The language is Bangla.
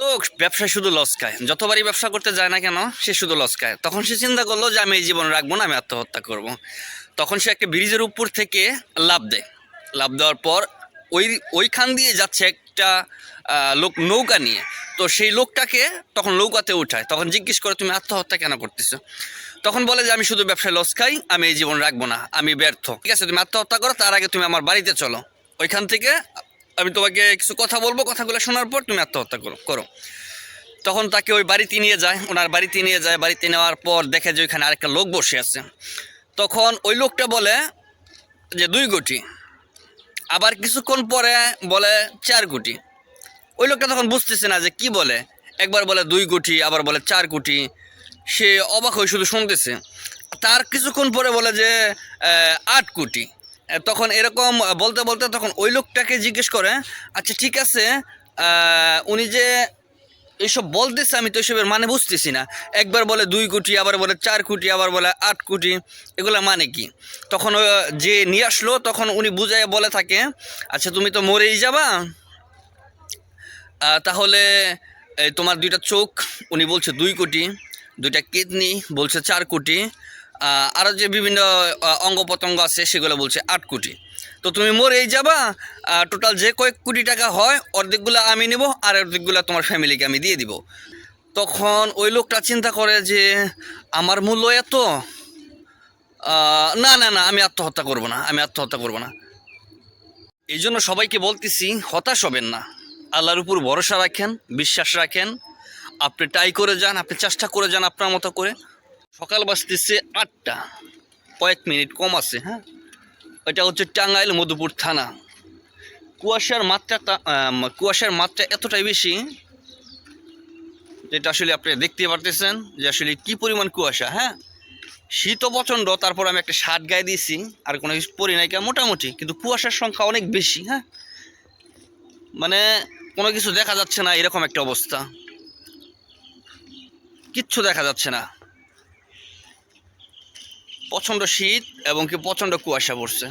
লোক ব্যবসায় শুধু লস খায়। যতবারই ব্যবসা করতে যায় না কেন, সে শুধু লস খায়। তখন সে চিন্তা করল যে, আমি এই জীবন রাখব না, আমি আত্মহত্যা করব। তখন সে একটা ব্রিজের উপর থেকে লাভ দেয়। লাভ দেওয়ার পর ওই, ওইখান দিয়ে যাচ্ছে একটা লোক নৌকা নিয়ে। তো সেই লোকটাকে তখন নৌকাতে উঠায়। তখন জিজ্ঞেস করে, তুমি আত্মহত্যা কেন করতেছো? তখন বলে যে, আমি শুধু ব্যবসায় লস খাই, আমি এই জীবন রাখব না, আমি ব্যর্থ। ঠিক আছে, তুমি আত্মহত্যা করো, তার আগে তুমি আমার বাড়িতে চলো। ওইখান থেকে আমি তোমাকে কিছু কথা বলব, কথাগুলো শোনার পর তুমি আত্মহত্যা করো করো। তখন তাকে ওই বাড়িতে নিয়ে যায়, ওনার বাড়িতে নিয়ে যায়, বাড়িতে নেওয়ার পর দেখে যে ওইখানে আরেকটা লোক বসে আছে। তখন ওই লোকটা বলে যে, দুই কোটি আবার কিছুক্ষণ পরে বলে, চার কোটি ওই লোকটা তখন বুঝতেছে না যে কি বলে। একবার বলে, দুই কোটি আবার বলে, চার কোটি সে অবাক হয়ে শুধু শুনতেছে। তার কিছুক্ষণ পরে বলে যে আট কোটি তখন এরকম বলতে বলতে তখন ওই লোকটাকে জিজ্ঞেস করে আচ্ছা ঠিক আছে উনি যে এইসব বলতেছে, আমি তো এইসবের মানে বুঝতেছি না। একবার বলে দুই কোটি, আবার বলে চার কোটি, আবার বলে আট কোটি, এগুলো মানে কি? তখন যে নিয়ে আসলো, তখন উনি বুঝাই বলে থাকে আচ্ছা তুমি তো মরেই যাবা তাহলে তোমার দুইটা চোখ, উনি বলছে দুই কোটি, দুইটা কিডনি, বলছে চার কোটি আরও যে বিভিন্ন অঙ্গ প্রত্যঙ্গ আছে, সেগুলো বলছে আট কোটি। তো তুমি মরেই যাবা টোটাল যে কয়েক কোটি টাকা হয়, অর্ধেকগুলো আমি নেব, আর অর্ধেকগুলো তোমার ফ্যামিলিকে আমি দিয়ে দিব। তখন ওই লোকটা চিন্তা করে যে, আমার মূল্য এত? না না না, আমি আত্মহত্যা করব না, আমি আত্মহত্যা করব না। এই জন্য সবাইকে বলতেছি, হতাশ হবেন না। আল্লাহর উপর ভরসা রাখেন, বিশ্বাস রাখেন। আপনি ট্রাই করে যান, আপনি চেষ্টা করে যান আপনার মতো করে। সকাল বাজতেছে আটটা। কয়েক মিনিট কম আছে হ্যাঁ? এটা হচ্ছে টাঙ্গাইল মধুপুর থানা। কুয়াশার মাত্রা কুয়াশার মাত্রা এতটাই বেশি যেটা আসলে আপনি দেখতে পারতেছেন যে আসলে কি পরিমাণ কুয়াশা হ্যাঁ? শীতও প্রচণ্ড, তারপর আমি একটা শার্ট গায়ে দিয়েছি, আর কোনো কিছু পরি নাই মোটামুটি, কিন্তু কুয়াশার সংখ্যা অনেক বেশি হ্যাঁ? মানে কোনো কিছু দেখা যাচ্ছে না, এরকম একটা অবস্থা। কিচ্ছু দেখা যাচ্ছে না। প্রচণ্ড শীত এবং কি প্রচণ্ড কুয়াশা পড়ছে।